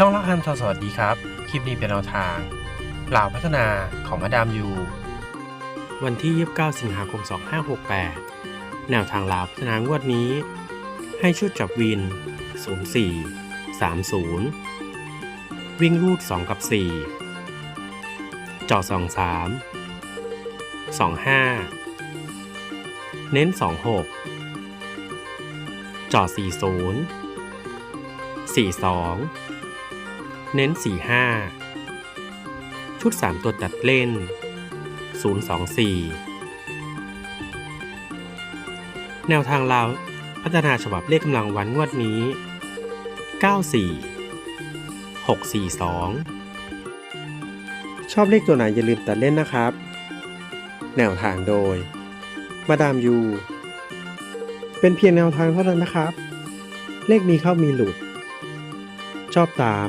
ช่องละคันทอสวัสดีครับ คลิปนี้เป็นแนวทางเหล่าพัฒนาของมาดามยู วันที่ 29 สิงหาคม 2568 แนวทางลาวพัฒนางวดนี้ ให้ชุดจับวิน 04 30 วิ่งรูด 2 กับ 4 จอ23 25 เน้น 26 จอ40 42 เน้น 45 ชุด 3 ตัวตัดเล่น 024 แนวทางลาวพัฒนาฉบับเลขกำลังวันงวดนี้ 94 642 ชอบเลขตัวไหนอย่าลืมตัดเล่นนะครับ แนวทางโดย มาดามยู เป็นเพียงแนวทางเท่านั้นนะครับ เลขมีเข้ามีหลุด ชอบตาม